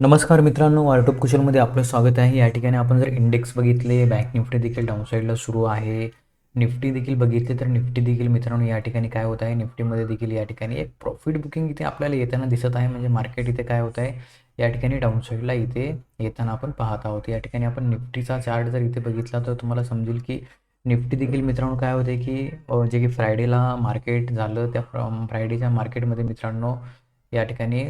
नमस्कार मित्रांनो वार्टोप कुशलमध्ये आपलं स्वागत आहे. या ठिकाणी आपण जर इंडेक्स बघितले बँक निफ्टी देखील डाऊनसाईडला सुरू आहे. निफ्टी देखील बघितले तर निफ्टी देखील मित्रांनो या ठिकाणी काय होत आहे? निफ्टीमध्ये देखील या ठिकाणी एक प्रॉफिट बुकिंग इथे आपल्याला येताना दिसत आहे. म्हणजे मार्केट इथे काय होत आहे? या ठिकाणी डाऊनसाईडला इथे येताना आपण पाहत आहोत. या ठिकाणी आपण निफ्टीचा चार्ट जर इथे बघितला तर तुम्हाला समजेल की निफ्टी देखील मित्रांनो काय होते की जे की फ्रायडेला मार्केट झालं त्या फ्रायडेच्या मार्केटमध्ये मित्रांनो या ठिकाणी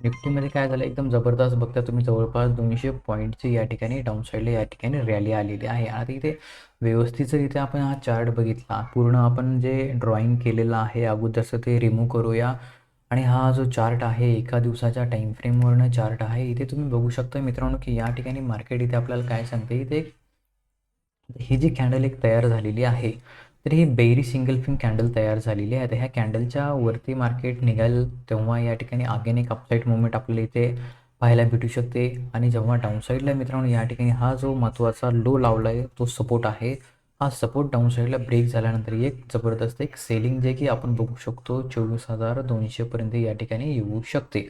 निफ्टीमध्ये काय झालं? एकदम जबरदस्त बघता तुम्ही जवळपास दोनशे पॉईंटची या ठिकाणी डाऊन साईडला या ठिकाणी रॅली आलेली आहे. आता इथे व्यवस्थित इथे आपण हा चार्ट बघितला. पूर्ण आपण जे ड्रॉइंग केलेलं आहे अगोदरचं ते रिमूव्ह करूया. आणि हा जो चार्ट आहे एका दिवसाच्या टाईम फ्रेमवरनं चार्ट आहे. इथे तुम्ही बघू शकता मित्रांनो की या ठिकाणी मार्केट इथे आपल्याला काय सांगते? इथे ही जी कॅन्डल एक तयार झालेली आहे तर ही बेरी सिंगल फिंग कॅन्डल तयार झालेली आहे. आता ह्या कॅन्डलच्या वरती मार्केट निघाल तेव्हा या ठिकाणी अगेन एक अपसाईड मुवमेंट आपल्याला इथे पाहायला भेटू शकते. आणि जेव्हा डाऊनसाईडला मित्रांनो या ठिकाणी हा जो महत्त्वाचा लो लावला आहे तो सपोर्ट आहे. हा सपोर्ट डाऊनसाईडला ब्रेक झाल्यानंतर एक जबरदस्त एक सेलिंग जे की आपण बघू शकतो चोवीस हजार दोनशेपर्यंत या ठिकाणी येऊ शकते.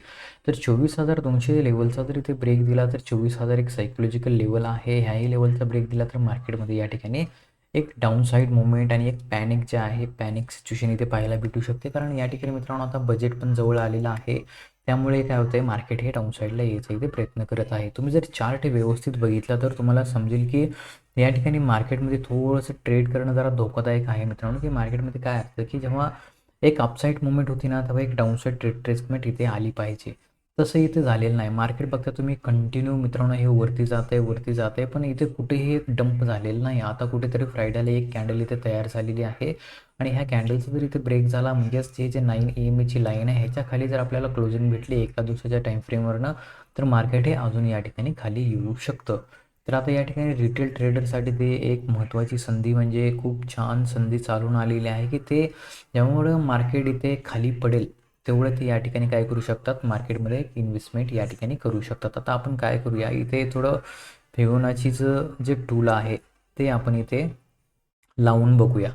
तर चोवीस हजार दोनशे लेवलचा जर इथे ब्रेक दिला तर चोवीस हजार एक सायकोलॉजिकल लेवल आहे. ह्याही लेवलचा ब्रेक दिला तर मार्केटमध्ये या ठिकाणी एक डाऊनसाईड मुवमेंट आणि एक पॅनिक जे आहे पॅनिक सिच्युएशन इथे पाहायला भेटू शकते. कारण या ठिकाणी मित्रांनो आता बजेट पण जवळ आलेलं आहे. त्यामुळे काय होतं आहे मार्केट हे डाऊनसाईडला यायचा इथे प्रयत्न करत आहे. तुम्ही जर चार्ट व्यवस्थित बघितला तर तुम्हाला समजेल की या ठिकाणी मार्केटमध्ये थोडंसं ट्रेड करणं जरा धोकादायक आहे मित्रांनो. की मार्केटमध्ये काय असतं की जेव्हा एक अपसाईड मुवमेंट होती ना तेव्हा एक डाऊनसाईड ट्रेसमेंट इथे आली पाहिजे. तसं इथे झालेलं नाही. मार्केट बघता तुम्ही कंटिन्यू मित्रांनो हे वरती जात आहे वरती जात आहे पण इथे कुठेही एक डंप झालेलं नाही. आता कुठेतरी फ्रायडेला एक कॅन्डल इथे तयार झालेली आहे. आणि ह्या कॅन्डलचा जर इथे ब्रेक झाला म्हणजेच हे जे नाईन ए एम एची लाईन आहे ह्याच्या खाली जर आपल्याला क्लोजिंग भेटली एका दिवसाच्या टाईमफ्रेमवरनं तर मार्केट हे अजून या ठिकाणी खाली येऊ शकतं. तर आता या ठिकाणी रिटेल ट्रेडरसाठी ते एक महत्त्वाची संधी म्हणजे खूप छान संधी चालून आलेली आहे की ते ज्यामुळं मार्केट इथे खाली पडेल. तेवढं ते या ठिकाणी काय करू शकतात? मार्केटमध्ये एक इन्व्हेस्टमेंट या ठिकाणी करू शकतात. आता आपण काय करूया? इथे थोडं फेगोनाचीचं जे टूल आहे ते आपण इथे लावून बघूया.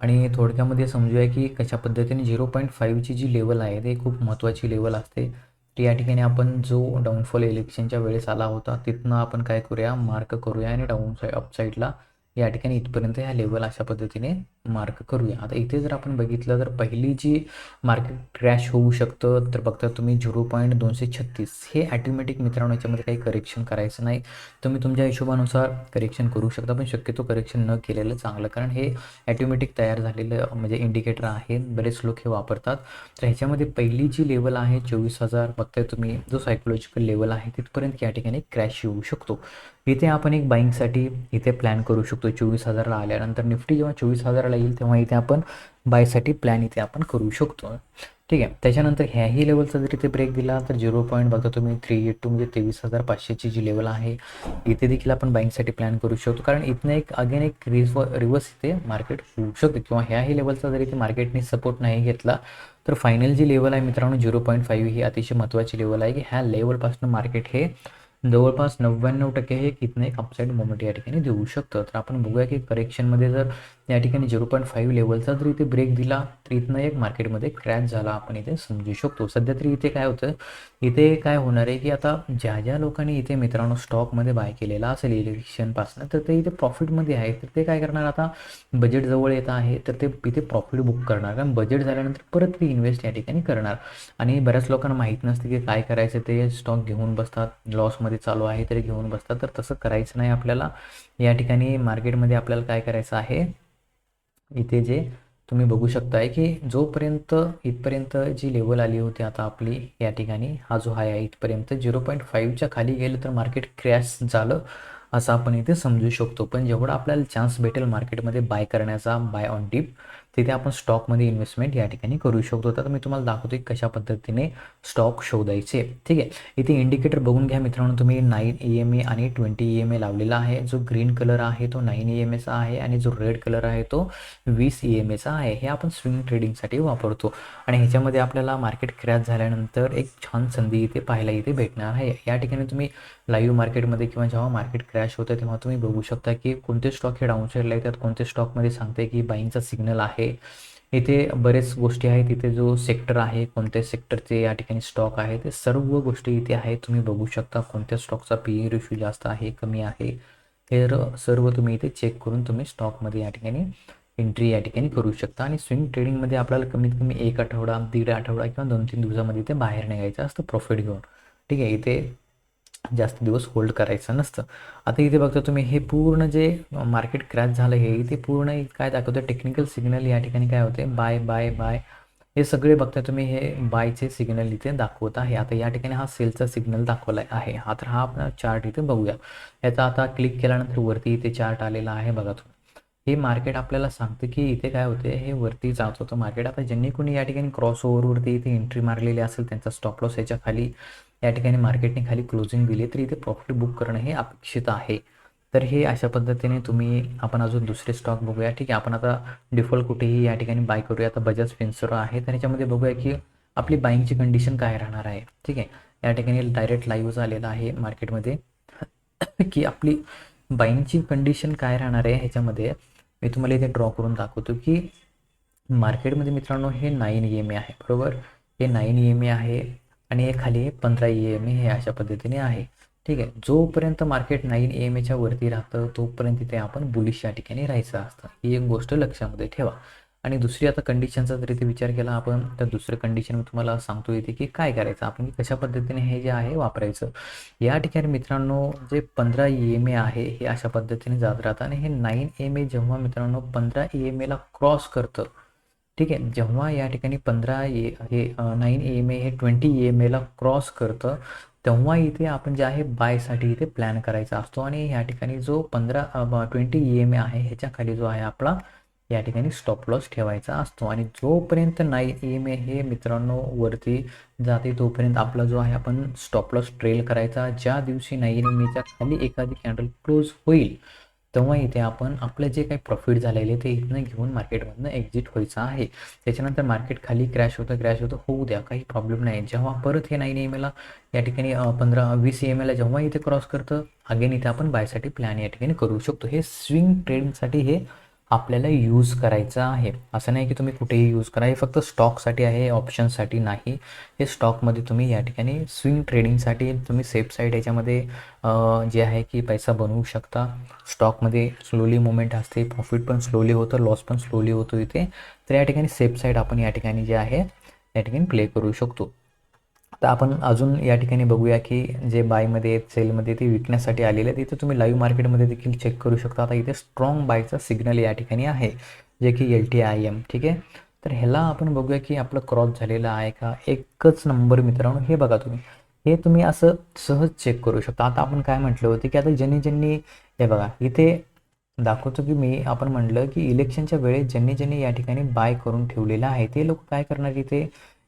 आणि थोडक्यामध्ये समजूया की कशा पद्धतीने झिरो पॉईंट फाईव्हची जी लेवल आहे ते खूप महत्त्वाची लेवल असते. ती या ठिकाणी आपण जो डाऊनफॉल इलेक्शनच्या वेळेस आला होता तिथनं आपण काय करूया? मार्क करूया आणि डाऊन साईड अपसाईडला या ठिकाणी इथपर्यंत ह्या लेवल अशा पद्धतीने मार्क करूया. आता इथे जर आपण बघितलं तर पहिली जी मार्केट क्रॅश होऊ शकतं तर बघता तुम्ही झिरो पॉईंट दोनशे छत्तीस. हे ॲटोमॅटिक मित्रांनो याच्यामध्ये काही करेक्शन करायचं नाही. तुम्ही तुमच्या हिशोबानुसार करेक्शन करू शकता पण शक्यतो करेक्शन न केलेलं चांगलं कारण हे ॲटोमॅटिक तयार झालेलं म्हणजे इंडिकेटर आहे. बरेच लोक हे वापरतात. तर ह्याच्यामध्ये पहिली जी लेवल आहे चोवीस हजार बघताय तुम्ही जो सायकोलॉजिकल लेवल आहे तिथपर्यंत या ठिकाणी क्रॅश येऊ शकतो. इथे आपण एक बाईंगसाठी इथे प्लॅन करू शकतो. चोवीस हजारला आल्यानंतर निफ्टी जेव्हा चोवीस हजाराला येईल तेव्हा इथे आपण बायसाठी प्लॅन इथे आपण करू शकतो. ठीक आहे? त्याच्यानंतर ह्याही लेवलचा जर इथे ब्रेक दिला तर झिरो पॉईंट बघा तुम्ही थ्री एट टू म्हणजे तेवीस हजार पाचशेची जी लेवल आहे इथे देखील आपण बाईंगसाठी प्लॅन करू शकतो. कारण इथनं एक अगेन एक रिव रिवर्स इथे मार्केट होऊ शकते. किंवा ह्याही लेवलचा जर इथे मार्केटने सपोर्ट नाही घेतला तर फायनल जी लेवल आहे मित्रांनो झिरो पॉईंट फाईव्ह ही अतिशय महत्त्वाची लेवल आहे. की ह्या लेवलपासून मार्केट हे जवळपास नव्याण्णव टक्के हे कितने एक अपसाईड मोमेंट या ठिकाणी देऊ शकतं. तर आपण बघूया की करेक्शनमध्ये जर या ठिकाणी झिरो पॉईंट फाईव्ह लेवलचा जर इथे ब्रेक दिला तर इथनं एक मार्केटमध्ये क्रॅश झाला आपण इथे समजू शकतो. सध्या तरी इथे काय होतं? इथे काय होणार आहे की आता ज्या ज्या लोकांनी इथे मित्रांनो स्टॉकमध्ये बाय केलेला असेल इलेक्शनपासून तर ते इथे प्रॉफिटमध्ये आहे. तर ते काय करणार? आता बजेट जवळ येत आहे तर ते इथे प्रॉफिट बुक करणार. कारण बजेट झाल्यानंतर परत ते इन्व्हेस्ट या ठिकाणी करणार. आणि बऱ्याच लोकांना माहीत नसते की काय करायचं. ते स्टॉक घेऊन बसतात लॉसमध्ये चालू आहे तरी घेऊन बसतात. तर तसं करायचं नाही आपल्याला. या ठिकाणी मार्केटमध्ये आपल्याला काय करायचं आहे? इथे जे तुम्ही बघू शकताय की जोपर्यंत इथपर्यंत जी लेवल आली होती आता आपली या ठिकाणी हा जो हाय आहे इथपर्यंत झिरो पॉईंट फाईव्हच्या खाली गेलं तर मार्केट क्रॅश झालं असं आपण इथे समजू शकतो. पण जेवढा आपल्याला चान्स भेटेल मार्केटमध्ये बाय करण्याचा बाय ऑन डीप तिथे आपण स्टॉकमध्ये इन्व्हेस्टमेंट या ठिकाणी करू शकतो. तर मी तुम्हाला दाखवतो की कशा पद्धतीने स्टॉक शोधायचे. ठीक आहे? इथे इंडिकेटर बघून घ्या मित्रांनो. तुम्ही नाईन ई एम ए आणि ट्वेंटी ई एम ए लावलेला आहे. जो ग्रीन कलर आहे तो नाईन ई एम एचा आहे आणि जो रेड कलर आहे तो वीस ई एम एचा आहे. हे आपण स्विंग ट्रेडिंगसाठी वापरतो. आणि ह्याच्यामध्ये आपल्याला मार्केट क्रॅश झाल्यानंतर एक छान संधी इथे पाहायला इथे भेटणार आहे. या ठिकाणी तुम्ही लाईव्ह मार्केटमध्ये किंवा जेव्हा मार्केट क्रॅश होतं तेव्हा तुम्ही बघू शकता की कोणते स्टॉक हे डाऊन साईडला येतात कोणते स्टॉकमध्ये सांगते की बाईंगचा सिग्नल आहे. इथे बरेच गोष्टी आहेत. इथे जो सेक्टर आहे कोणत्या सेक्टरचे या ठिकाणी स्टॉक आहे ते सर्व गोष्टी इथे आहेत. तुम्ही बघू शकता कोणत्या स्टॉकचा पी ई रेशो जास्त आहे कमी आहे. हे सर्व तुम्ही इथे चेक करून तुम्ही स्टॉकमध्ये या ठिकाणी एंट्री या ठिकाणी करू शकता. आणि स्विंग ट्रेडिंगमध्ये आपल्याला कमीत कमी एक आठवडा दीड आठवडा किंवा दोन तीन दिवसामध्ये इथे बाहेर निघायचं असतं प्रॉफिट घेऊन. ठीक आहे इथे जास्त दिवस होल्ड करायचं नसतं. आता इथे बघता तुम्ही हे पूर्ण जे मार्केट क्रॅश झालं हे इथे पूर्ण काय दाखवतं टेक्निकल सिग्नल या ठिकाणी काय होते बाय बाय बाय. हे सगळे बघता तुम्ही हे बायचे सिग्नल इथे दाखवत आहे. आता या ठिकाणी हा सेलचा सिग्नल दाखवला आहे. हा तर हा आपण चार्ट इथे बघूया. याचा आता क्लिक केल्यानंतर वरती इथे चार्ट आलेला आहे बघा तुम्ही. हे मार्केट आपल्याला सांगतं की इथे काय होते हे वरती जात होतं मार्केट. आता ज्यांनी कोणी या ठिकाणी क्रॉस ओव्हरवरती इथे एंट्री मारलेली असेल त्यांचा स्टॉप लॉस याच्या खाली या ठिकाणी मार्केटने खाली क्लोजिंग दिली तर इथे प्रॉफिट बुक करणं हे अपेक्षित आहे. तर हे अशा पद्धतीने तुम्ही आपण अजून दुसरे स्टॉक बघूया. ठीक आहे आपण आता डिफॉल्ट कुठेही या ठिकाणी बाय करूया. आता बजाज फिन्सर आहे तर ह्याच्यामध्ये बघूया की आपली बाईंगची कंडिशन काय राहणार आहे. ठीक आहे या ठिकाणी डायरेक्ट लाईव्ह झालेला आहे मार्केटमध्ये की आपली बाईंगची कंडिशन काय राहणार आहे ह्याच्यामध्ये मी तुम्हाला इथे ड्रॉ करून दाखवतो की मार्केटमध्ये मित्रांनो हे नाईन ई एम ए आहे बरोबर? हे नाईन ई एम ए आहे आणि हे खाली हे पंधरा ई एम ए हे अशा पद्धतीने आहे. ठीक आहे? जोपर्यंत मार्केट नाईन ई एम एच्या वरती राहतं तोपर्यंत इथे आपण बुलिश या ठिकाणी राहायचं असतं. ही एक गोष्ट लक्षामध्ये ठेवा. आणि दुसरी आता कंडिशनचा जर इथे विचार केला आपण तर दुसरं कंडिशन मी तुम्हाला सांगतो इथे की काय करायचं? आपण कशा पद्धतीने हे जे आहे वापरायचं? या ठिकाणी मित्रांनो जे पंधरा ई एम ए आहे हे अशा पद्धतीने जात राहतं. आणि हे नाईन एम ए जेव्हा मित्रांनो पंधरा ई एम एला क्रॉस करतं ठीक आहे? जेव्हा या ठिकाणी पंधरा ए हे नाईन ई एम ए हे ट्वेंटी ई एम एला क्रॉस करतं तेव्हा इथे आपण जे आहे बायसाठी इथे प्लॅन करायचा असतो. आणि या ठिकाणी जो पंधरा ट्वेंटी ई एम ए आहे ह्याच्या खाली जो आहे आपला या ठिकाणी स्टॉप लॉस ठेवायचा असतो. आणि जोपर्यंत नाही ई एम ए हे मित्रांनो वरती जाते तोपर्यंत आपला जो आहे आपण स्टॉप लॉस ट्रेल करायचा. ज्या दिवशी नाही एम एच्या खाली एखादी कॅन्डल क्लोज होईल तेव्हा इथे आपण आपलं जे काही प्रॉफिट झालेले ते इथनं घेऊन मार्केटमधनं एक्झिट व्हायचं आहे. त्याच्यानंतर मार्केट खाली क्रॅश होतं क्रॅश होतं होऊ द्या काही प्रॉब्लेम नाही. जेव्हा परत हे नाही एम एला या ठिकाणी पंधरा वीस एम एला जेव्हा इथे क्रॉस करतं अगेन इथे आपण बायसाठी प्लॅन या ठिकाणी करू शकतो. हे स्विंग ट्रेडिंगसाठी हे आपल्याला यूज करायचं आहे. असं नाही की तुम्ही कुठेही यूज करा. हे फक्त स्टॉकसाठी आहे ऑप्शनसाठी नाही. हे स्टॉकमध्ये तुम्ही या ठिकाणी स्विंग ट्रेडिंगसाठी तुम्ही सेफ साईड याच्यामध्ये जे आहे की पैसा बनवू शकता. स्टॉकमध्ये स्लोली मुवमेंट असते. प्रॉफिट पण स्लोली होतं. लॉस पण स्लोली होतो इथे. तर या ठिकाणी सेफ साईड आपण या ठिकाणी जे आहे या ठिकाणी प्ले करू शकतो. तर आपण अजून या ठिकाणी बघूया की जे बायमध्ये सेलमध्ये ते विकण्यासाठी आलेले आहेत इथे तुम्ही लाईव्ह मार्केटमध्ये देखील चेक करू शकता. आता इथे स्ट्रॉंग बायचा सिग्नल या ठिकाणी आहे जे की एल टी आय एम ठीक आहे? तर ह्याला आपण बघूया की आपलं क्रॉस झालेलं आहे का? एकच नंबर मित्रांनो हे बघा तुम्ही. हे तुम्ही असं सहज चेक करू शकता. आता आपण काय म्हटलं होतं की आता ज्यांनी ज्यांनी हे बघा इथे दाखवतो की मी आपण म्हटलं की इलेक्शनच्या वेळेस ज्यांनी ज्यांनी या ठिकाणी बाय करून ठेवलेलं आहे ते लोक काय करणार इथे?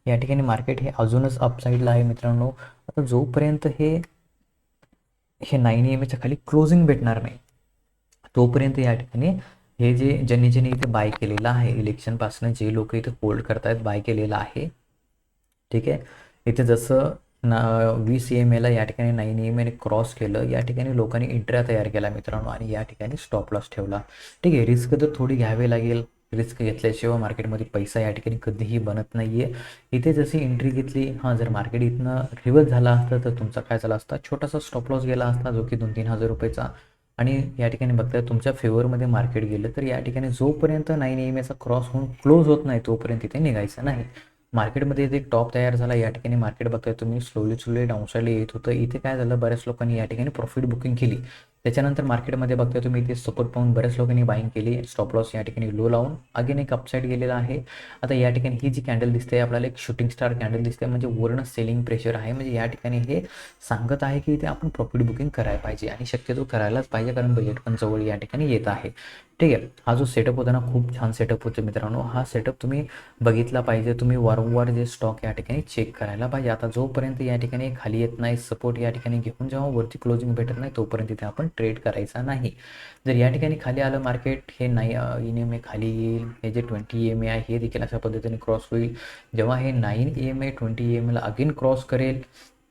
या ठिकाणी मार्केट हे अजूनच अपसाईडला आहे मित्रांनो. आता जोपर्यंत हे हे नाईन एम एच्या खाली क्लोजिंग भेटणार नाही तोपर्यंत या ठिकाणी हे जे ज्यांनी ज्यांनी इथे बाय केलेलं आहे इलेक्शनपासून जे लोक इथे होल्ड करतायत बाय केलेलं आहे ठीक आहे? इथे जसं ना वीस एम एला या ठिकाणी नाईन एम एने क्रॉस केलं या ठिकाणी लोकांनी इंट्रा तयार केला मित्रांनो आणि या ठिकाणी स्टॉप लॉस ठेवला. ठीक आहे रिस्क तर थोडी घ्यावी लागेल. रिस्क घेतल्याशिवाय मार्केटमध्ये पैसा या ठिकाणी कधीही बनत नाही आहे इथे जशी एंट्री घेतली हां जर मार्केट इथनं रिवर्स झाला असता तर तुमचा काय झाला असता? छोटासा स्टॉप लॉस गेला असता जो की दोन तीन हजार रुपयेचा. आणि या ठिकाणी बघताय तुमच्या फेवरमध्ये मार्केट गेलं तर या ठिकाणी जोपर्यंत नाईन एम एचा क्रॉस होऊन क्लोज होत नाही तोपर्यंत इथे निघायचं नाही. मार्केटमध्ये इथे एक टॉप तयार झाला या ठिकाणी मार्केट बघताय तुम्ही स्लोली स्लोली डाऊनसाईडला येत होतं. इथे काय झालं बऱ्याच लोकांनी या ठिकाणी प्रॉफिट बुकिंग केली. त्याच्यानंतर मार्केटमध्ये बघता तुम्ही इथे सपोर्ट पाहून बऱ्याच लोकांनी बाईंग केली. स्टॉप लॉस या ठिकाणी लो लावून अगेन एक अपसाईड गेलेला आहे. आता या ठिकाणी ही जी कॅन्डल दिसते आपल्याला एक शूटिंग स्टार कॅन्डल दिसते म्हणजे वर्ण सेलिंग प्रेशर आहे. म्हणजे या ठिकाणी हे सांगत आहे की इथे आपण प्रॉफिट बुकिंग करायला पाहिजे आणि शक्यतो करायलाच पाहिजे कारण बजेट पण जवळ या ठिकाणी येत आहे. ठीक आहे हा जो सेटअप होता ना खूप छान सेटअप होतो मित्रांनो. हा सेटअप तुम्ही बघितला पाहिजे. तुम्ही वारंवार जे स्टॉक या ठिकाणी चेक करायला पाहिजे. आता जोपर्यंत या ठिकाणी खाली येत नाही सपोर्ट या ठिकाणी घेऊन जेव्हा वरती क्लोजिंग भेटत नाही तोपर्यंत इथे आपण ट्रेड करायचा नाही. जर या ठिकाणी खाली आलं मार्केट हे नाही इन एम ए खाली येईल हे जे ट्वेंटी एम ए आहे हे देखील अशा पद्धतीने क्रॉस होईल. जेव्हा हे nine E M A twenty M एला अगेन क्रॉस करेल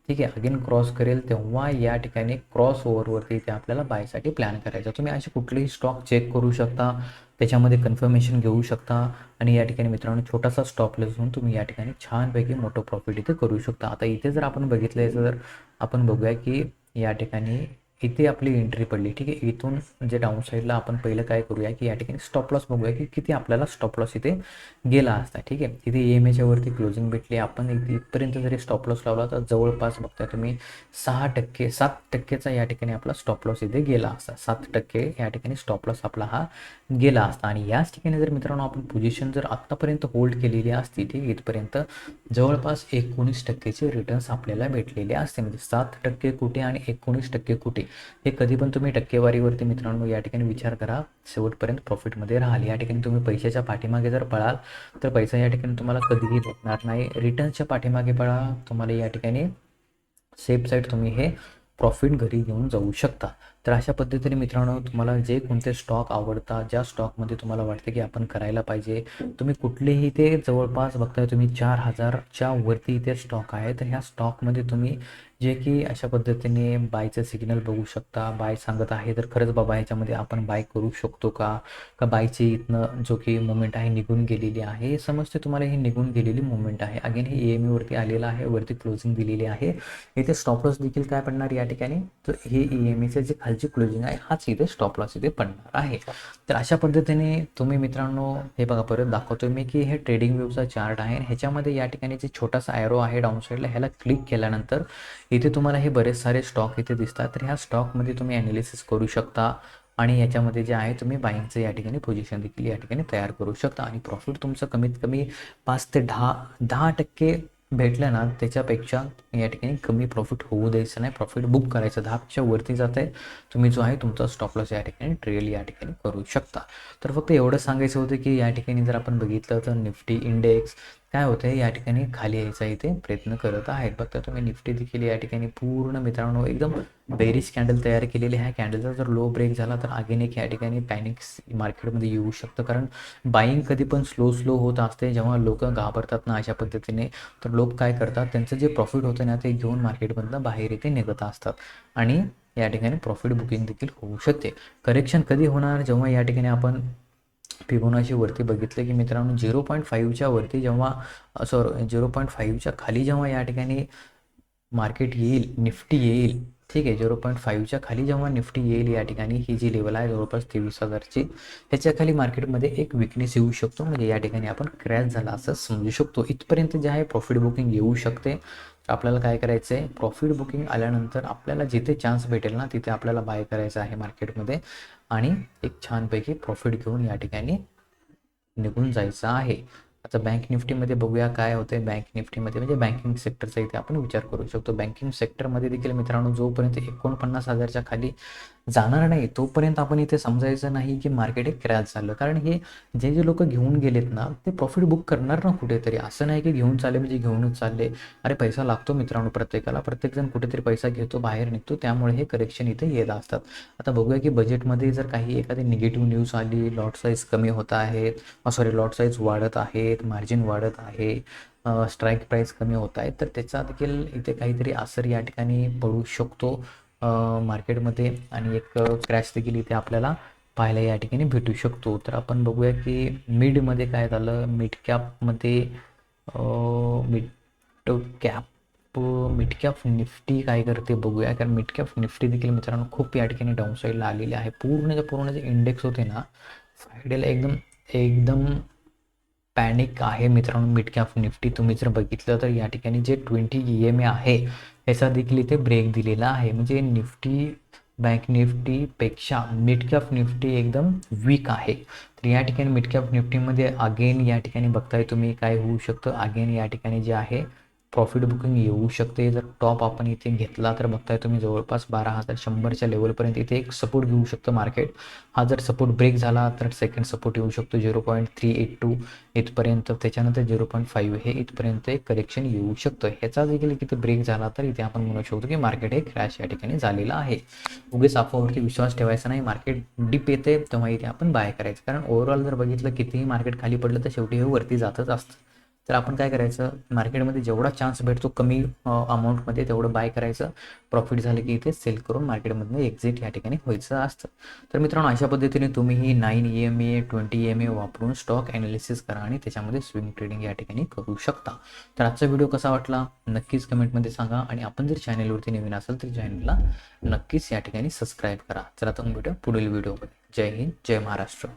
ठीक आहे अगेन क्रॉस करेल तेव्हा या ठिकाणी क्रॉस ओव्हरवरती इथे आपल्याला बायसाठी प्लॅन करायचा. तुम्ही असे कुठलेही स्टॉक चेक करू शकता त्याच्यामध्ये कन्फर्मेशन घेऊ शकता आणि या ठिकाणी मित्रांनो छोटासा स्टॉप लॉस होऊन तुम्ही या ठिकाणी छानपैकी मोठं प्रॉफिट इथे करू शकता. आता इथे जर आपण बघितलं तर आपण बघूया की या ठिकाणी इथे आपली एंट्री पडली. ठीक आहे इथून म्हणजे डाऊन साईडला आपण पहिलं काय करूया की या ठिकाणी स्टॉप लॉस बघूया की किती आपल्याला स्टॉप लॉस इथे गेला असता. ठीक आहे इथे ई एम एच्यावरती क्लोजिंग भेटली. आपण इथपर्यंत जरी स्टॉप लॉस लावला तर जवळपास बघता तुम्ही सहा टक्के सात टक्केचा या ठिकाणी आपला स्टॉप लॉस इथे गेला असता. सात टक्के या ठिकाणी स्टॉप लॉस आपला हा गेला असता. आणि याच ठिकाणी जर मित्रांनो आपण पोझिशन जर आत्तापर्यंत होल्ड केलेली असती ठीक आहे इथपर्यंत जवळपास एकोणीस टक्केचे रिटर्न्स आपल्याला भेटलेले असते. म्हणजे सात टक्के कुठे आणि एकोणीस टक्के कुठे. हे कधी पण तुम्ही टक्केवारीवरती मित्रांनो या ठिकाणी विचार करा. शेवटपर्यंत प्रॉफिटमध्ये राहाल. या ठिकाणी तुम्ही पैशाच्या पाठीमागे जर पळाल तर पैसा या ठिकाणी तुम्हाला कधीही भेटणार नाही. रिटर्न्सच्या पाठीमागे पळा. तुम्हाला या ठिकाणी सेफ साईड तुम्ही हे प्रॉफिट घरी घेऊन जाऊ शकता. तर अशा पद्धतीने मित्रांनो तुम्हाला जे कोणते स्टॉक आवडतात ज्या स्टॉकमध्ये तुम्हाला वाटते की आपण करायला पाहिजे तुम्ही कुठलेही ते जवळपास बघताय तुम्ही चार हजारच्या वरती इथे स्टॉक आहे तर ह्या स्टॉकमध्ये तुम्ही जे की अशा पद्धतीने बायचं सिग्नल बघू शकता. बाय सांगत आहे तर खरंच बाबा ह्याच्यामध्ये आपण बाय करू शकतो का? का बायची इथनं जो की मुवमेंट आहे निघून गेलेली आहे? हे समजते तुम्हाला ही निघून गेलेली मुवमेंट आहे. अगेन हे ई एम वरती आलेलं आहे वरती क्लोजिंग दिलेली आहे. इथे स्टॉप लॉस देखील काय पडणार या ठिकाणी? तर हे ई एम एचे जे खालची क्लोजिंग आहे हाच इथे स्टॉप लॉस इथे पडणार आहे. तर अशा पद्धतीने तुम्ही मित्रांनो हे बघा परत दाखवतो मी की हे ट्रेडिंग व्ह्यूचा चार्ट आहे ह्याच्यामध्ये या ठिकाणी जे छोटासा ॲरो आहे डाऊन साईडला ह्याला क्लिक केल्यानंतर इथे तुम्हाला हे बरेच सारे स्टॉक इथे दिसतात. तर ह्या स्टॉकमध्ये तुम्ही ॲनालिसिस करू शकता आणि याच्यामध्ये जे आहे तुम्ही बाईंगचं या ठिकाणी पोझिशन देखील या ठिकाणी तयार करू शकता. आणि प्रॉफिट तुमचं कमीत कमी पाच ते दहा दहा टक्के भेटलं ना त्याच्यापेक्षा या ठिकाणी कमी प्रॉफिट होऊ द्यायचं नाही. प्रॉफिट बुक करायचं. दहापेक्षा वरती जात आहे तुम्ही जो आहे तुमचा स्टॉप लॉस या ठिकाणी ट्रेल या ठिकाणी करू शकता. तर फक्त एवढं सांगायचं होतं की या ठिकाणी जर आपण बघितलं तर निफ्टी इंडेक्स काय होतं आहे या ठिकाणी खाली यायचा इथे प्रयत्न करत आहेत. बघता तुम्ही निफ्टी देखील या ठिकाणी पूर्ण मित्रांनो एकदम बेरीज कॅन्डल तयार केलेली आहे. कॅन्डलचा जर लो ब्रेक झाला तर अगेन एक या ठिकाणी पॅनिक्स मार्केटमध्ये येऊ शकतं. कारण बाईंग कधी पण स्लो स्लो होत असते. जेव्हा लोक घाबरतात ना अशा पद्धतीने तर लोक काय करतात? त्यांचं जे प्रॉफिट होतं ना ते घेऊन मार्केटमधनं बाहेर इथे निघत असतात. आणि या ठिकाणी प्रॉफिट बुकिंग देखील होऊ शकते. करेक्शन कधी होणार? जेव्हा या ठिकाणी आपण फिबोनाची वरती बघितलं की मित्रांनो झिरो पॉईंट फाईव्हच्या वरती जेव्हा सॉरी झिरो पॉईंट फाईव्हच्या खाली जेव्हा या ठिकाणी मार्केट येईल निफ्टी येईल ठीक आहे झिरो पॉईंट फाईव्हच्या खाली जेव्हा निफ्टी येईल या ठिकाणी ही जी लेवल आहे जवळपास तेवीस हजारची ह्याच्या खाली मार्केटमध्ये एक विकनेस येऊ शकतो. म्हणजे या ठिकाणी आपण क्रॅश झाला असं समजू शकतो. इथपर्यंत जे आहे प्रॉफिट बुकिंग येऊ शकते. आपल्याला काय करायचं आहे प्रॉफिट बुकिंग आल्यानंतर आपल्याला जिथे चान्स भेटेल ना तिथे आपल्याला बाय करायचं आहे मार्केटमध्ये आणि एक छानपैकी प्रॉफिट घेऊन या ठिकाणी निघून जायचं आहे. आता बँक निफ्टीमध्ये बघूया काय होतं बँक निफ्टीमध्ये म्हणजे बँकिंग सेक्टरचा इथे आपण विचार करू शकतो. बँकिंग सेक्टरमध्ये देखील मित्रांनो जोपर्यंत एकोणपन्नास हजारच्या खाली जाणार नाही. तोपर्यंत आपण इथे समजायचं नाही की मार्केट हे क्रॅश झालं. कारण हे जे जे लोक घेऊन गेलेत ना ते प्रॉफिट बुक करणार ना कुठेतरी. असं नाही की घेऊन चालले म्हणजे घेऊनच चालले. अरे पैसा लागतो मित्रांनो प्रत्येकाला. प्रत्येकजण कुठेतरी पैसा घेतो बाहेर निघतो. त्यामुळे हे करेक्शन इथे येत असतात. आता बघूया की बजेटमध्ये जर काही एखादी निगेटिव्ह न्यूज आली लॉट साईज कमी होत आहेत सॉरी लॉट साईज वाढत आहेत मार्जिन वाढत आहे स्ट्राईक प्राईस कमी होत आहे तर त्याचा देखील इथे काहीतरी असर या ठिकाणी पडू शकतो. मार्केटमध्ये आणि एक क्रॅश देखील इथे आपल्याला पाहायला या ठिकाणी भेटू शकतो. तर आपण बघूया की मिडमध्ये काय झालं? Mid कॅपमध्ये mid cap mid cap Nifty काय करते बघूया. कारण मिड कॅप निफ्टी देखील मित्रांनो खूप या ठिकाणी डाऊन साईडला आलेली आहे. पूर्णच्या पूर्ण जे इंडेक्स होते ना फ्रायडेला एकदम एकदम पॅनिक आहे. मित्रांनो मिड कॅप निफ्टी तुम्ही जर बघितलं तर या ठिकाणी जे ट्वेंटी ई एम ए आहे याचा देखील इथे ब्रेक दिलेला आहे. म्हणजे निफ्टी बँक निफ्टीपेक्षा मिड कॅप निफ्टी एकदम वीक आहे. तर या ठिकाणी मिड कॅप निफ्टीमध्ये अगेन या ठिकाणी बघताय तुम्ही काय होऊ शकतं? अगेन या ठिकाणी जे आहे प्रॉफिट बुकिंग येऊ शकते. जर टॉप आपण इथे घेतला तर बघताय तुम्ही जवळपास बारा हजार शंभरच्या लेवलपर्यंत इथे एक सपोर्ट घेऊ शकतो मार्केट हा जर सपोर्ट ब्रेक झाला तर सेकंड सपोर्ट येऊ शकतो zero point three eight two इथपर्यंत. त्याच्यानंतर झिरो पॉईंट फाईव्ह हे इथपर्यंत एक करेक्शन येऊ शकतं. ह्याचा देखील किती ब्रेक झाला तर इथे आपण म्हणू शकतो की मार्केट हे क्रॅश या ठिकाणी झालेलं आहे. उगेच अफवावरती विश्वास ठेवायचा नाही. मार्केट डीप येते तेव्हा इथे आपण बाय करायचं. कारण ओव्हरऑल जर बघितलं कितीही मार्केट खाली पडलं तर शेवटी हे वरती जातच असतं. तर आपण काय करायचं? मार्केटमध्ये जेवढा चान्स भेटतो कमी अमाऊंटमध्ये तेवढं बाय करायचं. प्रॉफिट झालं की इथे सेल करून मार्केटमधनं एक्झिट या ठिकाणी व्हायचं असतं. तर मित्रांनो अशा पद्धतीने तुम्ही ही nine E M A twenty M A वापरून स्टॉक ॲनालिसिस करा आणि त्याच्यामध्ये स्विंग ट्रेडिंग या ठिकाणी करू शकता. तर आजचा व्हिडिओ कसा वाटला? नक्कीच कमेंटमध्ये सांगा आणि आपण जर चॅनलवरती नवीन असेल तर चॅनलला नक्कीच या ठिकाणी सबस्क्राईब करा. चला तर मग भेटूया पुढील व्हिडिओमध्ये जय हिंद जय महाराष्ट्र.